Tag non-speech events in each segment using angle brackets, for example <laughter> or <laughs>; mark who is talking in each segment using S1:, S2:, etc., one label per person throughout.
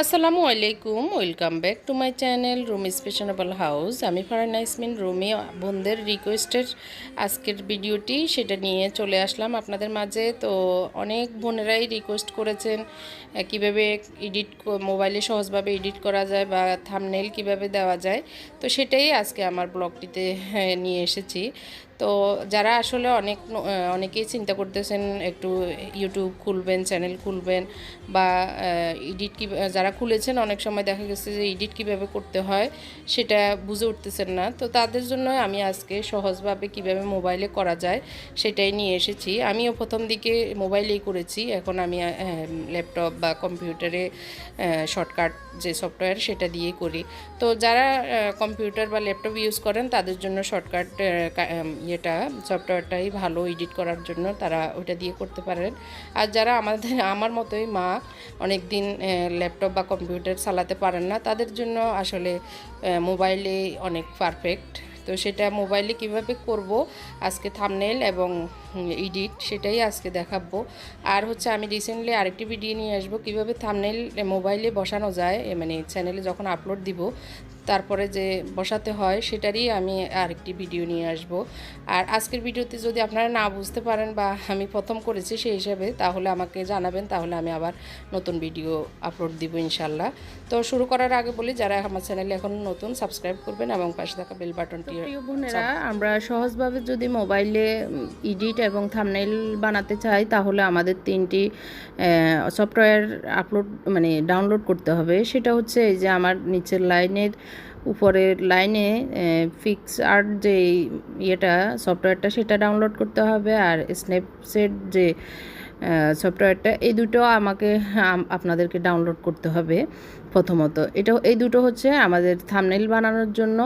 S1: আসসালামু আলাইকুম welcome back to my channel room fashionable house. আমি ফারানা ইসমিন রুমি বোনদের রিকোয়েস্টের আজকের ভিডিওটি। সেটা নিয়ে চলে আসলাম আপনাদের মাঝে। তো অনেক বোনেরাই রিকোয়েস্ট করেছেন কীভাবে এডিট মোবাইলে সহজভাবে এডিট করা যায় বা থামনেল কীভাবে দেওয়া যায়। তো সেটাই আজকে আমার ব্লগটিতে হ্যাঁ, নিয়ে এসেছি। তো যারা আসলে অনেক অনেকেই চিন্তা করতেছেন, একটু ইউটিউব খুলবেন চ্যানেল খুলবেন বা এডিট কী যারা খুলেছেন, অনেক সময় দেখা গেছে যে এডিট কীভাবে করতে হয় সেটা বুঝে উঠতেছেন না। তো তাদের জন্য আমি আজকে সহজভাবে কীভাবে মোবাইলে করা যায় সেটাই নিয়ে এসেছি। আমিও প্রথম দিকে মোবাইলেই করেছি। এখন আমি ল্যাপটপ বা কম্পিউটারে শর্টকাট যে সফটওয়্যার সেটা দিয়ে করি। তো যারা কম্পিউটার বা ল্যাপটপ ইউজ করেন, তাদের জন্য শর্টকাট ইয়েটা, সফটওয়্যারটাই ভালো এডিট করার জন্য তারা ওটা দিয়ে করতে পারেন। আর যারা আমাদের, আমার মতোই মা অনেক দিন ল্যাপটপ বা কম্পিউটার চালাতে পারেন না, তাদের জন্য আসলে মোবাইলে অনেক পারফেক্ট। তো সেটা মোবাইলে কীভাবে করব, আজকে থামনেল এবং এডিট সেটাই আজকে দেখাবো। আর হচ্ছে আমি রিসেন্টলি আরেকটি ভিডিও নিয়ে আসব, কীভাবে থামনেল মোবাইলে বসানো যায় মানে চ্যানেলে যখন আপলোড দিব তারপরে যে বসাতে হয় সেটারই আমি আরেকটি ভিডিও নিয়ে আসব। আর আজকের ভিডিওতে যদি আপনারা না বুঝতে পারেন বা আমি প্রথম করেছি সেই হিসাবে তাহলে আমাকে জানাবেন তাহলে আমি আবার নতুন ভিডিও আপলোড দিব ইনশাল্লাহ। তো শুরু করার আগে বলি যারা আমার চ্যানেলে এখন নতুন সাবস্ক্রাইব করবেন এবং পাশে থাকা বেল বাটনটি বোনেরা আমরা সহজভাবে যদি মোবাইলে এডিট এবং থামনেল বানাতে চাই তাহলে আমাদের তিনটি সফটওয়্যার আপলোড মানে ডাউনলোড করতে হবে। সেটা হচ্ছে এই যে আমার নিচের লাইনের উপরের লাইনে ফিক্স আর্ট যে ইয়েটা সফটওয়্যারটা সেটা ডাউনলোড করতে হবে আর স্ন্যাপসেট যে সফটওয়্যারটা এই দুটো আমাকে আপনাদেরকে ডাউনলোড করতে হবে প্রথমত। এটা এই দুটো হচ্ছে আমাদের থামনেল বানানোর জন্য।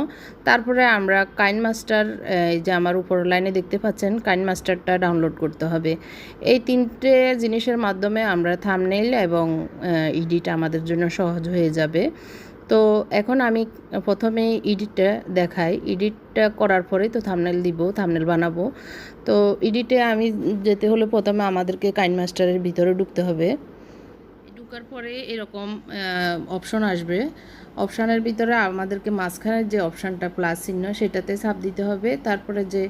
S1: তারপরে আমরা কাইন মাস্টার এই যে আমার উপর লাইনে দেখতে পাচ্ছেন কাইন মাস্টারটা ডাউনলোড করতে হবে। এই তিনটে জিনিসের মাধ্যমে আমরা থামনেল এবং এডিট আমাদের জন্য সহজ হয়ে যাবে। তো এখন আমি প্রথমে এডিটটা দেখাই। এডিটটা করার পরেই তো থামনেল দিব থামনেল বানাবো। তো এডিটে আমি যেতে হলে প্রথমে আমাদেরকে কাইন মাস্টারের ভিতরে ঢুকতে হবে। ঢুকার পরে এরকম অপশন আসবে। অপশানের ভিতরে আমাদেরকে মাঝখানের যে অপশানটা প্লাস চিহ্ন, সেটাতে চাপ দিতে হবে। তারপরে যে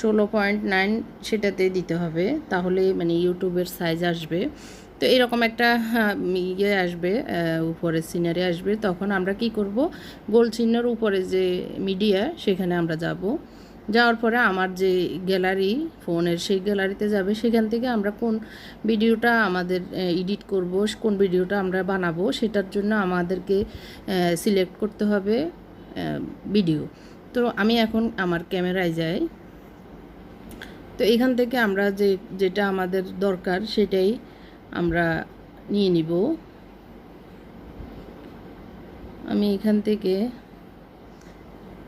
S1: ষোলো পয়েন্ট নাইন সেটাতে দিতে হবে। তাহলে মানে ইউটিউবের সাইজ আসবে। তো এরকম একটা হ্যাঁ, ইয়ে আসবে উপরে সিনারি আসবে। তখন আমরা কি করব? গোল চিহ্নর উপরে যে মিডিয়া সেখানে আমরা যাব। যাওয়ার পরে আমার যে গ্যালারি ফোনের সেই গ্যালারিতে যাবে। সেখান থেকে আমরা কোন ভিডিওটা আমাদের এডিট করব কোন ভিডিওটা আমরা বানাবো সেটার জন্য আমাদেরকে সিলেক্ট করতে হবে ভিডিও তো আমি এখন আমার ক্যামেরায় যাই। তো এখান থেকে আমরা যে যেটা আমাদের দরকার সেটাই আমরা নিয়ে নিব। আমি এখান থেকে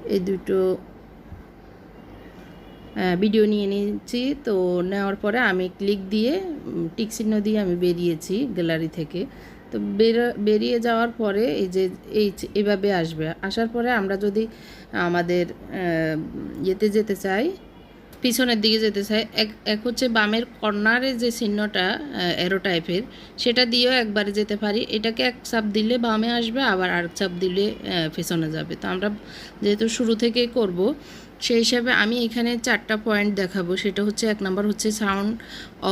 S1: এই দুটো ভিডিও নিয়ে নিয়েছি। তো নেওয়ার পরে আমি ক্লিক দিয়ে টিক চিহ্ন দিয়ে আমি বেরিয়েছি গ্যালারি থেকে। তো বের- বেরিয়ে যাওয়ার পরে এই যে, এই এভাবে আসবে। আসার পরে আমরা যদি আমাদের ইয়েতে যেতে চাই পিছনের দিকে যেতে চাই এক এক হচ্ছে বামের কর্নারে যে চিহ্নটা এরো টাইপের সেটা দিয়েও একবারে যেতে পারি। এটাকে এক চাপ দিলে বামে আসবে, আবার আরেক চাপ দিলে পেছনে যাবে। তো আমরা যেহেতু শুরু থেকে করব, সেই হিসাবে আমি এখানে চারটা পয়েন্ট দেখাবো। সেটা হচ্ছে এক নাম্বার হচ্ছে সাউন্ড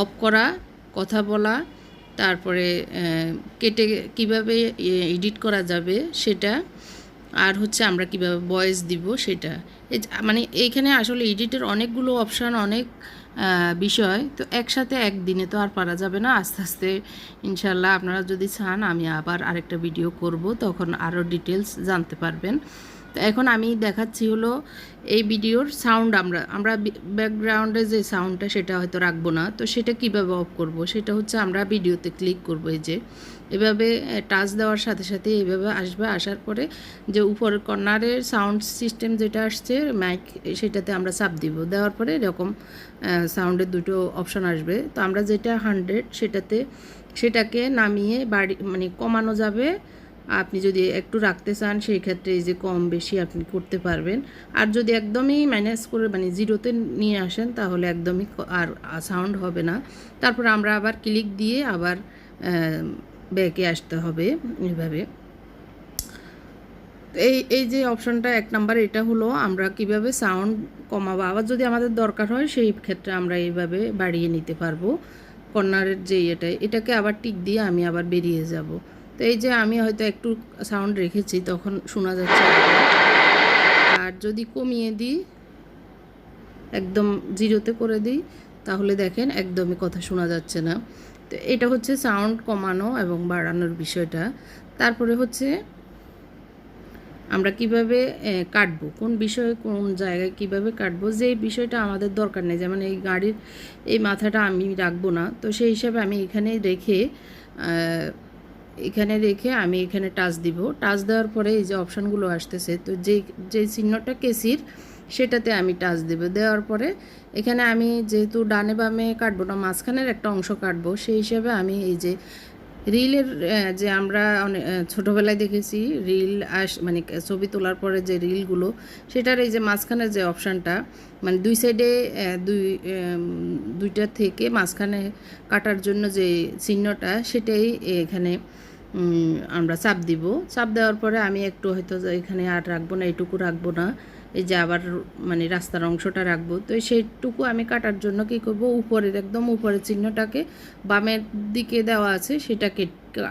S1: অফ করা, কথা বলা, তারপরে কেটে কীভাবে এডিট করা যাবে সেটা আর হচ্ছে আমরা কীভাবে ভয়েস দিব সেটা। মানে এইখানে আসলে এডিটের অনেকগুলো অপশান অনেক বিষয়। তো একসাথে একদিনে তো আর পারা যাবে না। আস্তে আস্তে ইনশাল্লাহ আপনারা যদি চান, আমি আবার আরেকটা ভিডিও করব, তখন আরও ডিটেলস জানতে পারবেন। তো এখন আমি দেখাচ্ছি হলো এই ভিডিওর সাউন্ড আমরা আমরা ব্যাকগ্রাউন্ডে যে সাউন্ডটা সেটা হয়তো রাখব না। তো সেটা কীভাবে অফ করব? সেটা হচ্ছে আমরা ভিডিওতে ক্লিক করব এই যে। এভাবে টাচ দেওয়ার সাথে সাথে এইভাবে আসবে। আসার পরে যে উপরের কর্নারের সাউন্ড সিস্টেম যেটা আসছে মাইক সেটাতে আমরা চাপ দিব। দেওয়ার পরে এরকম সাউন্ডের দুটো অপশন আসবে। তো আমরা যেটা হান্ড্রেড সেটাতে, সেটাকে নামিয়ে বাড়ি মানে কমানো যাবে। আপনি যদি একটু রাখতে চান, সেই ক্ষেত্রে এই যে কম বেশি আপনি করতে পারবেন। আর যদি একদমই মাইনাস করে মানে জিরোতে নিয়ে আসেন, তাহলে একদমই আর সাউন্ড হবে না। তারপর আমরা আবার ক্লিক দিয়ে আবার ব্যাকে আসতে হবে এইভাবে। এই এই যে অপশনটা এক নাম্বার, এটা হলো আমরা কীভাবে সাউন্ড কমাবো? আবার যদি আমাদের দরকার হয়, সেই ক্ষেত্রে আমরা এইভাবে বাড়িয়ে নিতে পারব। কর্নারের যে এটা এটাকে আবার টিক দিয়ে আমি আবার বেরিয়ে যাব। তো এই যে আমি হয়তো একটু সাউন্ড রেখেছি, তখন শোনা যাচ্ছে আর যদি কমিয়ে দিই, একদম জিরোতে করে দিই, তাহলে দেখেন একদমই কথা শোনা যাচ্ছে না। তো এটা হচ্ছে সাউন্ড কমানো এবং বাড়ানোর বিষয়টা। তারপরে হচ্ছে আমরা কীভাবে কাটবো, কোন বিষয়ে কোন জায়গায় কীভাবে কাটবো, যে বিষয়টা আমাদের দরকার নেই। যেমন এই গাড়ির, এই মাথাটা আমি রাখব না, তো সেই হিসাবে আমি এখানে রেখে এখানে রেখে আমি এখানে টাচ দিব। টাচ দেওয়ার পরে এই যে অপশানগুলো আসতেছে, তো যে যে চিহ্নটা কেসির, সেটাতে আমি টাচ দেব। দেওয়ার পরে এখানে আমি যেহেতু ডানে বামে কাটবো না, মাঝখানের একটা অংশ কাটবো, সেই হিসাবে আমি এই যে রিলের যে আমরা অনেক ছোটোবেলায় দেখেছি রিল আস মানে ছবি তোলার পরে যে রিলগুলো, সেটার এই যে মাঝখানের যে অপশানটা মানে দুই সাইডে দুই দুইটা থেকে মাঝখানে কাটার জন্য যে চিহ্নটা, সেটাই এখানে আমরা চাপ দিব। চাপ দেওয়ার পরে আমি একটু হয়তো এখানে আর রাখব না এইটুকু রাখব না। এই যে আবার মানে রাস্তার অংশটা রাখব। তো সেইটুকু আমি কাটার জন্য কি করব? উপরের একদম উপরের চিহ্নটাকে বামের দিকে দেওয়া আছে, সেটাকে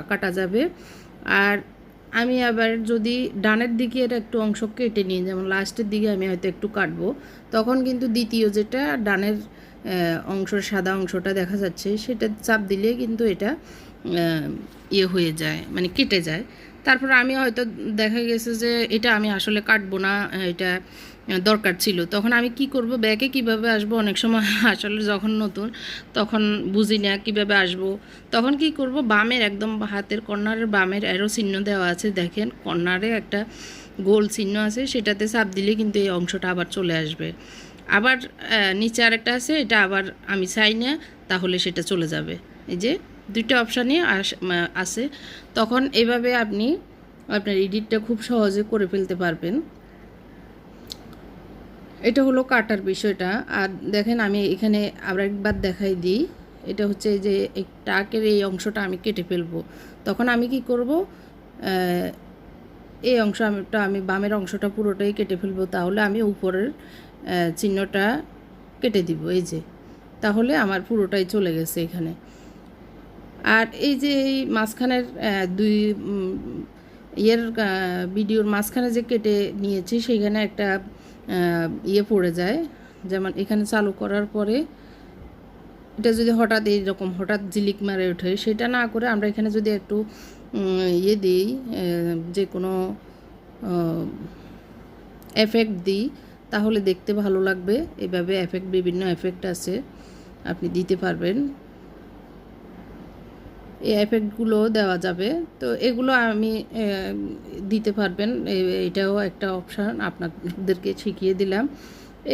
S1: কাটা যাবে। আর আমি আবার যদি ডানের দিকে এর একটু অংশ কেটে নিই, যেমন লাস্টের দিকে আমি হয়তো একটু কাটবো, তখন কিন্তু দ্বিতীয় যেটা ডানের অংশ সাদা অংশটা দেখা যাচ্ছে সেটা চাপ দিলে কিন্তু এটা ইয়ে হয়ে যায় মানে কেটে যায়। তারপর আমি হয়তো দেখা গেছে যে এটা আমি আসলে কাটবো না, এটা দরকার ছিল। তখন আমি কি করব ব্যাকে কীভাবে আসব? অনেক সময় <laughs> আসলে যখন নতুন, তখন বুঝি না কীভাবে আসব। তখন কি করব, বামের একদম হাতের কর্নারের বামের অ্যারো চিহ্ন দেওয়া আছে, দেখেন কর্নারে একটা গোল চিহ্ন আছে, সেটাতে চাপ দিলে কিন্তু এই অংশটা আবার চলে আসবে। আবার নিচে আরেকটা আছে, এটা আবার আমি চাই না, তাহলে সেটা চলে যাবে। এই যে দুইটা অপশানই আছে। তখন এভাবে আপনি আপনার এডিটটা খুব সহজে করে ফেলতে পারবেন। এটা হলো কাটার বিষয়টা। আর দেখেন আমি এখানে আবার একবার দেখাই দিই। এটা হচ্ছে যে এই টাকের এই অংশটা আমি কেটে ফেলব। তখন আমি কি করব? এই অংশ আমিটা আমি বামের অংশটা পুরোটাই কেটে ফেলব। তাহলে আমি উপরের চিহ্নটা কেটে দিব। এই যে। তাহলে আমার পুরোটাই চলে গেছে এখানে। আর এই যে এই মাঝখানের দুই ইয়ের ভিডিওর মাঝখানে যে কেটে নিয়েছি সেখানে একটা ইয়ে পড়ে যায়। যেমন এখানে চালু করার পরে এটা যদি হঠাৎ এইরকম হঠাৎ জিলিক মারে ওঠে, সেটা না করে আমরা এখানে যদি একটু ইয়ে দিই যে কোনো এফেক্ট দিই, তাহলে দেখতে ভালো লাগবে। এভাবে এফেক্ট বিভিন্ন এফেক্ট আছে। আপনি দিতে পারবেন। এই এফেক্টগুলো দেওয়া যাবে। তো এগুলো আমি দিতে পারবেন। এটাও একটা অপশান আপনাদেরকে শিখিয়ে দিলাম।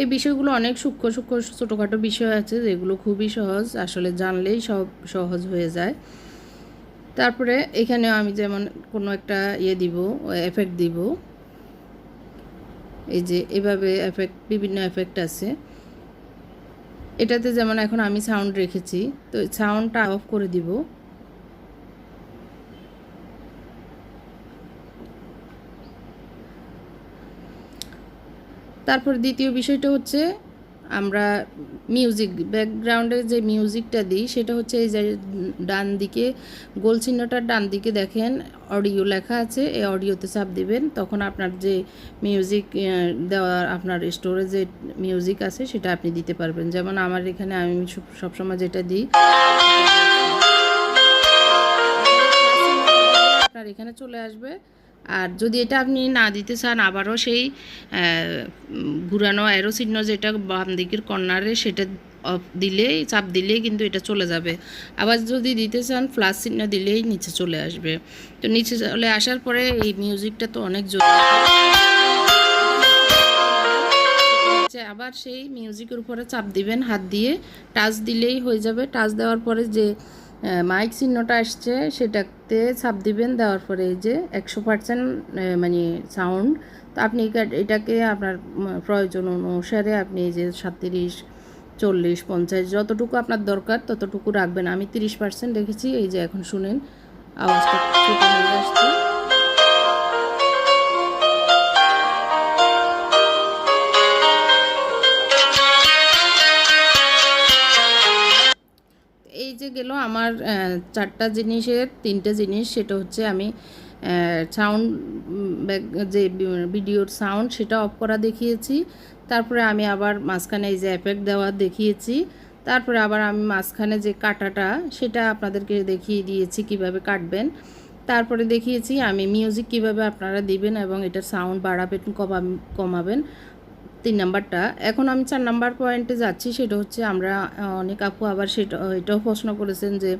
S1: এই বিষয়গুলো অনেক সূক্ষ্ম সূক্ষ্ম, ছোটোখাটো বিষয় আছে, যেগুলো খুবই সহজ। আসলে জানলেই সব সহজ হয়ে যায়। তারপরে এখানেও আমি যেমন কোনো একটা ইয়ে দিব, এফেক্ট দিব। এই যে এভাবে এফেক্ট, বিভিন্ন এফেক্ট আছে। এটাতে যেমন এখন আমি সাউন্ড রেখেছি, তো সাউন্ডটা অফ করে দিব। তারপর দ্বিতীয় বিষয়টা হচ্ছে আমরা মিউজিক ব্যাকগ্রাউন্ডে যে মিউজিকটা দিই, সেটা হচ্ছে এই যে ডান দিকে গোল চিহ্নটার ডান দিকে দেখেন অডিও লেখা আছে, এই অডিওতে চাপ দিবেন, তখন আপনার যে মিউজিক দেওয়া আপনার স্টোরে যে মিউজিক আছে, সেটা আপনি দিতে পারবেন। যেমন আমার এখানে আমি সবসময় যেটা দিই, আপনার এখানে চলে আসবে আর যদি এটা আপনি না দিতে চান, আবারও সেই ঘুরানো অ্যারো চিহ্ন যেটা বাম দিকের কর্নারে সেটা দিলেই চাপ দিলেই কিন্তু এটা চলে যাবে। আবার যদি দিতে চান প্লাস চিহ্ন দিলেই নিচে চলে আসবে। তো নিচে চলে আসার পরে এই মিউজিকটা তো অনেক জোর যে আবার সেই মিউজিকের উপরে চাপ দিবেন, হাত দিয়ে। টাচ দিলেই হয়ে যাবে। টাচ দেওয়ার পরে যে মাইক চিহ্নটা আসছে, সেটাতে ছাপ দিবেন, দেওয়ার পরে এই যে একশো পার্সেন্ট মানে সাউন্ড তো আপনি এটা- এটাকে আপনার প্রয়োজন অনুসারে আপনি এই যে সাতত্রিশ, চল্লিশ, পঞ্চাশ, যতটুকু আপনার দরকার ততটুকু রাখবেন। আমি তিরিশ পার্সেন্ট রেখেছি, এই যে এখন শুনেন, আওয়াজটা আসছে। গেল আমার চারটা জিনিসের তিনটে জিনিস, সেটা হচ্ছে আমি সাউন্ড যে ভিডিওর সাউন্ড সেটা অফ করা দেখিয়েছি। তারপরে আমি আবার মাঝখানে এই যে এফেক্ট দেওয়া দেখিয়েছি। তারপরে আবার আমি মাঝখানে যে কাটাটা, সেটা আপনাদেরকে দেখিয়ে দিয়েছি কীভাবে কাটবেন। তারপরে দেখিয়েছি আমি মিউজিক কীভাবে আপনারা দিবেন এবং এটার সাউন্ড বাড়াবেন, কমা- কমাবেন। তিন নাম্বারটা। এখন আমি চার নাম্বার পয়েন্টে যাচ্ছি, সেটা হচ্ছে আমরা অনেক আপু আবার সেটা, এটাও প্রশ্ন করেছেন যে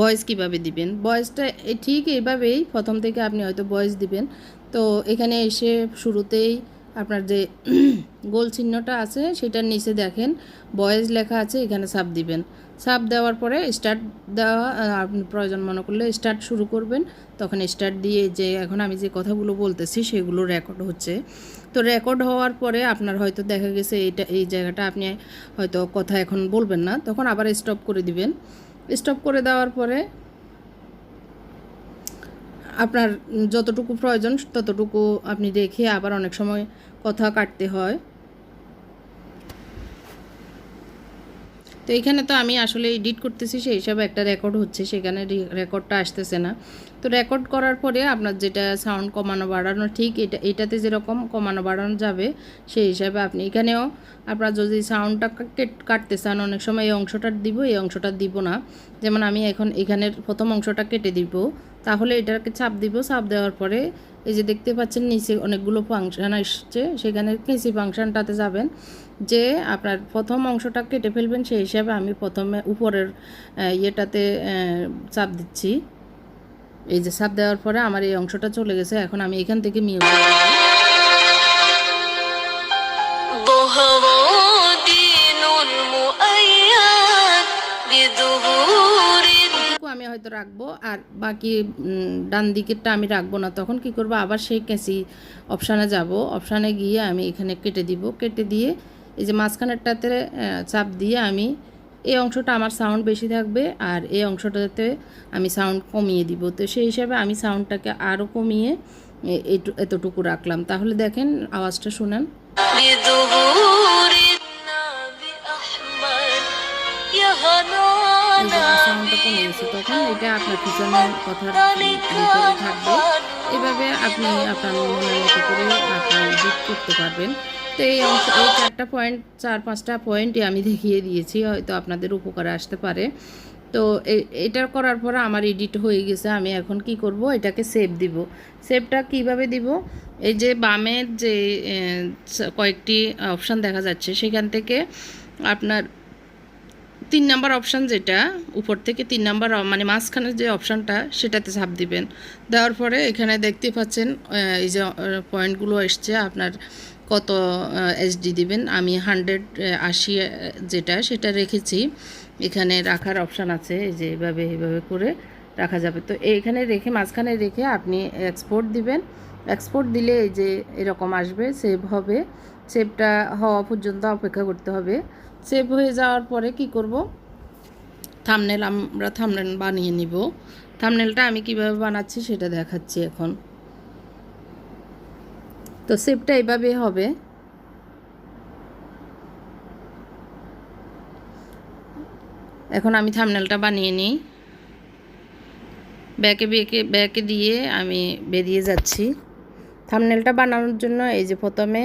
S1: ভয়েস কীভাবে দিবেন? ভয়েসটা ঠিক এইভাবেই প্রথম থেকে আপনি হয়তো ভয়েস দিবেন। তো এখানে এসে শুরুতেই আপনার যে <clears throat> গোল চিহ্নটা আছে, সেটার নিচে দেখেন ভয়েস লেখা আছে, এখানে সাপ দিবেন। সাপ দেওয়ার পরে স্টার্ট দেওয়া আপনি প্রয়োজন মনে করলে স্টার্ট শুরু করবেন। তখন স্টার্ট দিয়ে যে, এখন আমি যে কথাগুলো বলতেছি, সেগুলো রেকর্ড হচ্ছে। তো রেকর্ড হওয়ার পরে আপনার হয়তো দেখা গেছে এইটা, এই জায়গাটা আপনি হয়তো কথা এখন বলবেন না। তখন আবার স্টপ করে দিবেন। স্টপ করে দেওয়ার পরে আপনার যতটুকু প্রয়োজন ততটুকু আপনি দেখে আবার অনেক সময় কথা কাটতে হয়। এইখানে তো আমি আসলে এডিট করতেছি, সেই হিসাবে একটা রেকর্ড হচ্ছে, সেখানে রেকর্ডটা আসতেছে না। তো রেকর্ড করার পরে আপনার যেটা সাউন্ড কমানো বাড়ানো, ঠিক এটা, এটাতে যেরকম কমানো বাড়ানো যাবে, সেই হিসাবে আপনি এখানেও আপনার যদি সাউন্ডটা কাটতে চান, অনেক সময় এই অংশটা দিব, এই অংশটা দিব না। যেমন আমি এখন এখানের প্রথম অংশটা কেটে দিব, তাহলে এটাকে চাপ দিব, চাপ দেওয়ার পরে এই যে দেখতে পাচ্ছেন, নিচে অনেকগুলো ফাংশান আসছে। সেখানে কেসি ফাংশানটাতে যাবেন, যে আপনার প্রথম অংশটা কেটে ফেলবেন, সেই হিসাবে আমি প্রথমে উপরের ইয়েটাতে চাপ দিচ্ছি। এই যে চাপ দেওয়ার পরে আমার এই অংশটা চলে গেছে, এখন আমি এখান থেকে মিউজিক হয়তো রাখব। আর বাকি ডান দিকেরটা আমি রাখব না। তখন কি করব? আবার সেই ক্যাসি অপশানে যাব। অপশানে গিয়ে আমি এখানে কেটে দিব। কেটে দিয়ে এই যে মাঝখানেরটাতে চাপ দিয়ে আমি এই অংশটা আমার সাউন্ড বেশি থাকবে আর এই অংশটাতে আমি সাউন্ড কমিয়ে দিব। তো সেই হিসাবে আমি সাউন্ডটাকে আরও কমিয়ে এটু- এতটুকু রাখলাম। তাহলে দেখেন, আওয়াজটা শুনেন। মতো কমে গেছে। তখন এটা আপনার পিছনের কথার থাকবে। এভাবে আপনি আপনার মনের মতো যোগ করতে পারবেন। তো এই অংশ, এই চারটা পয়েন্ট চার পাঁচটা পয়েন্টই আমি দেখিয়ে দিয়েছি, হয়তো আপনাদের উপকারে আসতে পারে। তো এটা করার পর আমার এডিট হয়ে গেছে। আমি এখন কি করব? এটাকে সেভ দিব। সেভটা কীভাবে দিব? এই যে বামের যে কয়েকটি অপশান দেখা যাচ্ছে, সেখান থেকে আপনার তিন নাম্বার অপশান যেটা, উপর থেকে তিন নাম্বার মানে মাঝখানের যে অপশানটা, সেটাতে চাপ দিবেন। দেওয়ার পরে এখানে দেখতে পাচ্ছেন এই যে পয়েন্টগুলো এসছে, আপনার কত এইচডি দিবেন। আমি হান্ড্রেড আশি যেটা, সেটা রেখেছি। এখানে রাখার অপশান আছে, এই যে এভাবে এভাবে করে রাখা যাবে। তো এইখানে রেখে, মাঝখানে রেখে আপনি এক্সপোর্ট দিবেন। এক্সপোর্ট দিলে এই যে এরকম আসবে সেভ হবে। সেভটা হওয়া পর্যন্ত অপেক্ষা করতে হবে। সেভ হয়ে যাওয়ার পরে কি করব? থামনেল আমরা থামনেল বানিয়ে নিব। থামনেলটা আমি কীভাবে বানাচ্ছি সেটা দেখাচ্ছি এখন। তো সেভটা এভাবে হবে। এখন আমি থামনেলটা বানিয়ে নিই। ব্যাকে বেঁকে ব্যাকে দিয়ে আমি বেরিয়ে যাচ্ছি। থামনেলটা বানানোর জন্য এই যে প্রথমে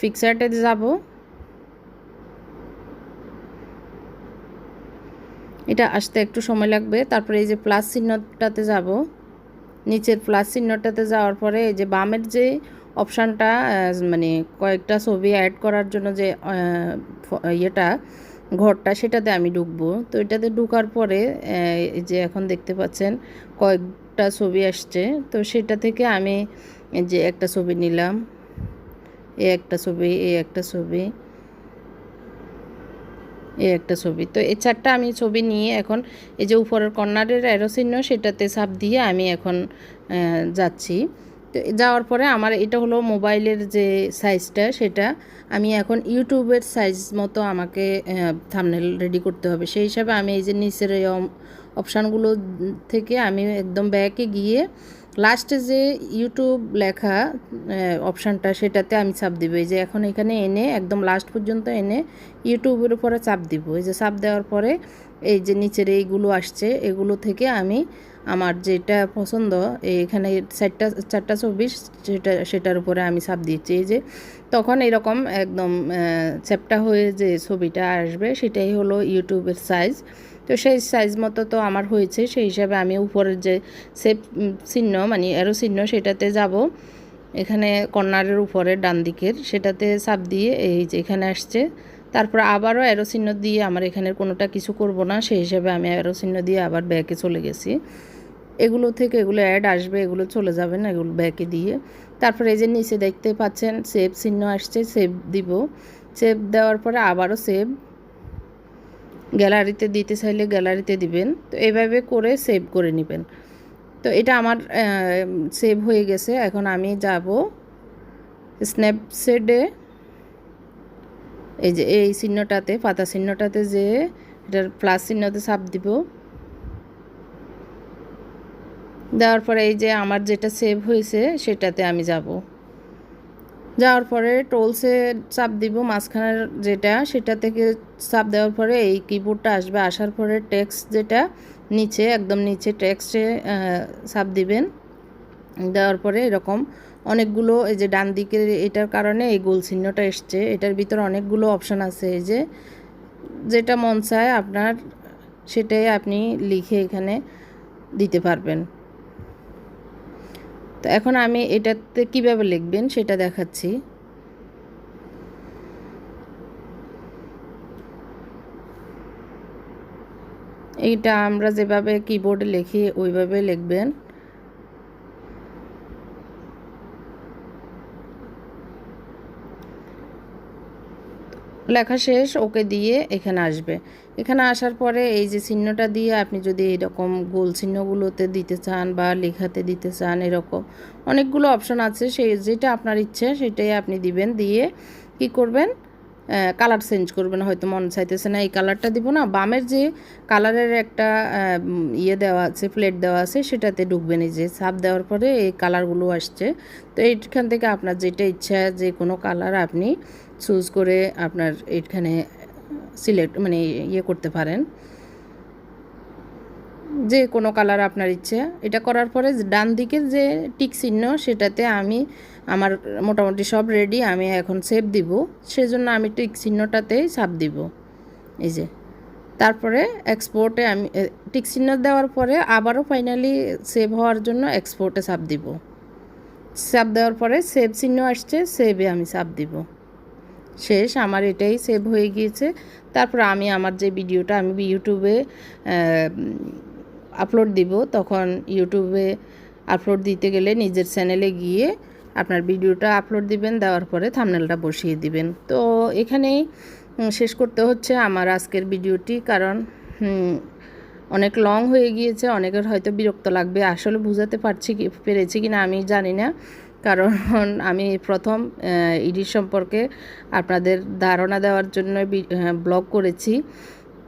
S1: ফিক্সারটে যাব। এটা আসতে একটু সময় লাগবে। তারপরে এই যে প্লাস চিহ্নটাতে যাব। নিচের প্লাস চিহ্নটাতে যাওয়ার পরে এই যে বামের যে অপশানটা মানে কয়েকটা ছবি অ্যাড করার জন্য যে ইয়েটা, ঘরটা, সেটাতে আমি ঢুকবো। তো এটাতে ঢুকার পরে এই যে এখন দেখতে পাচ্ছেন কয়েকটা ছবি আসছে। তো সেটা থেকে আমি যে একটা ছবি নিলাম। এই একটা ছবি, এ একটা ছবি, এ একটা ছবি। তো এই চারটা আমি ছবি নিয়ে এখন এই যে উপরের কর্নারের চিহ্ন সেটাতে চাপ দিয়ে আমি এখন যাচ্ছি। তো যাওয়ার পরে আমার এটা হলো মোবাইলের যে সাইজটা, সেটা আমি এখন ইউটিউবের সাইজ মতো আমাকে থামনেল রেডি করতে হবে। সেই হিসাবে আমি এই যে নিচের এই অপশানগুলো থেকে আমি একদম ব্যাকে গিয়ে লাস্টে যে ইউটিউব লেখা অপশানটা সেটাতে আমি চাপ দিব। এই যে এখন এখানে এনে, একদম লাস্ট পর্যন্ত এনে ইউটিউবের উপরে চাপ দিব। এই যে চাপ দেওয়ার পরে এই যে নিচের এইগুলো আসছে, এগুলো থেকে আমি আমার যেটা পছন্দ এখানে চারটা চারটা চব্বিশ সেটা, সেটার উপরে আমি চাপ দিচ্ছি। এই যে তখন এরকম একদম চ্যাপটা হয়ে যে ছবিটা আসবে, সেটাই হলো ইউটিউবের সাইজ তো সেই সাইজ মতো তো আমার হয়েছে, সেই হিসাবে আমি উপরের যে সেভ চিহ্ন মানে এরো চিহ্ন, সেটাতে যাব। এখানে কর্নারের উপরে ডান দিকের সেটাতে চাপ দিয়ে এই যে এখানে আসছে। তারপর আবারও অ্যারো চিহ্ন দিয়ে আমার এখানের কোনোটা কিছু করব না, সেই হিসাবে আমি অ্যারো চিহ্ন দিয়ে আবার ব্যাকে চলে গেছি। এগুলো থেকে এগুলো অ্যাড আসবে, এগুলো চলে যাবে না, এগুলো ব্যাকে দিয়ে। তারপরে এই যে নিচে দেখতে পাচ্ছেন সেভ চিহ্ন আসছে সেভ দিব। সেভ দেওয়ার পরে আবারও সেভ গ্যালারিতে দিতে চাইলে গ্যালারিতে দিবেন। তো এভাবে করে সেভ করে নেবেন। তো এটা আমার সেভ হয়ে গেছে। এখন আমি যাব স্ন্যাপসেডে এই যে এই চিহ্নটাতে, পাতা চিহ্নটাতে যে এটার প্লাস চিহ্নতে চাপ দিব। দেওয়ার পরে এই যে আমার যেটা সেভ হয়েছে, সেটাতে আমি যাব। যাওয়ার পরে টোলসে চাপ দিব, মাঝখানের যেটা সেটা থেকে চাপ দেওয়ার পরে এই কিবোর্ডটা আসবে। আসার পরে টেক্সট যেটা নিচে, একদম নিচে টেক্সটে চাপ দিবেন। দেওয়ার পরে এরকম অনেকগুলো এই যে ডান দিকের এটার কারণে এই গোল চিহ্নটা এসছে। এটার ভিতরে অনেকগুলো অপশান আছে। এই যে যেটা মন চায় আপনার, সেটাই আপনি লিখে এখানে দিতে পারবেন। তো এখন আমি এটাতে কীভাবে লিখবেন সেটা দেখাচ্ছি। এইটা আমরা যেভাবে কিবোর্ডে লিখি, ওইভাবে লিখবেন। লেখা শেষ, ওকে দিয়ে এখানে আসবে। এখানে আসার পরে এই যে চিহ্নটা দিয়ে আপনি যদি এরকম গোল চিহ্নগুলোতে দিতে চান বা লেখাতে দিতে চান এরকম অনেকগুলো অপশন আছে সেই যেটা আপনার ইচ্ছে সেটাই আপনি দিবেন। দিয়ে কি করবেন? কালার চেঞ্জ করবেন। হয়তো মন চাইতেছে না, এই কালারটা দিব না, বামের যে কালারের একটা ইয়ে দেওয়া আছে প্লেট দেওয়া আছে, সেটাতে ঢুকবেন। এই যে সাপ দেওয়ার পরে এই কালারগুলো আসছে। তো এইখান থেকে আপনার যেটা ইচ্ছা যে কোনো কালার আপনি চুজ করে আপনার এখানে সিলেক্ট মানে ইয়ে করতে পারেন। যে কোনো কালার আপনার ইচ্ছে। এটা করার পরে ডান দিকের যে টিক চিহ্ন, সেটাতে আমি আমার মোটামুটি সব রেডি আমি এখন সেভ দিব। সেজন্য আমি টিক চিহ্নটাতেই সাপ দিব। এই যে। তারপরে এক্সপোর্টে আমি টিক চিহ্ন দেওয়ার পরে আবারও ফাইনালি সেভ হওয়ার জন্য এক্সপোর্টে সাপ দিব। চাপ দেওয়ার পরে সেভ চিহ্ন আসছে সেভে আমি সাপ দিব। শেষ, আমার এটাই সেভ হয়ে গিয়েছে। তারপর আমি আমার যে ভিডিওটা আমি ইউটিউবে আপলোড দিব, তখন ইউটিউবে আপলোড দিতে গেলে নিজের চ্যানেলে গিয়ে আপনার ভিডিওটা আপলোড দিবেন, দেওয়ার পরে থামনেলটা বসিয়ে দিবেন। তো এখানেই শেষ করতে হচ্ছে আমার আজকের ভিডিওটি, কারণ অনেক লং হয়ে গিয়েছে, অনেকের হয়তো বিরক্ত লাগবে, আসলে বুঝাতে পারছি কি, পেরেছি কি না আমি জানি না। কারণ আমি প্রথম ইডির সম্পর্কে আপনাদের ধারণা দেওয়ার জন্য ব্লগ করেছি।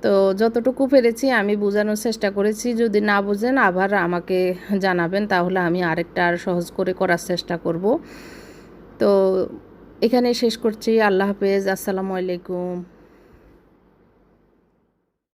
S1: তো যতটুকু পেরেছি আমি বোঝানোর চেষ্টা করেছি। যদি না বোঝেন আবার আমাকে জানাবেন, তাহলে আমি আরেকটা আর সহজ করে করার চেষ্টা করব। তো এখানে শেষ করছি। আল্লাহ হাফেজ। আসসালামু আলাইকুম।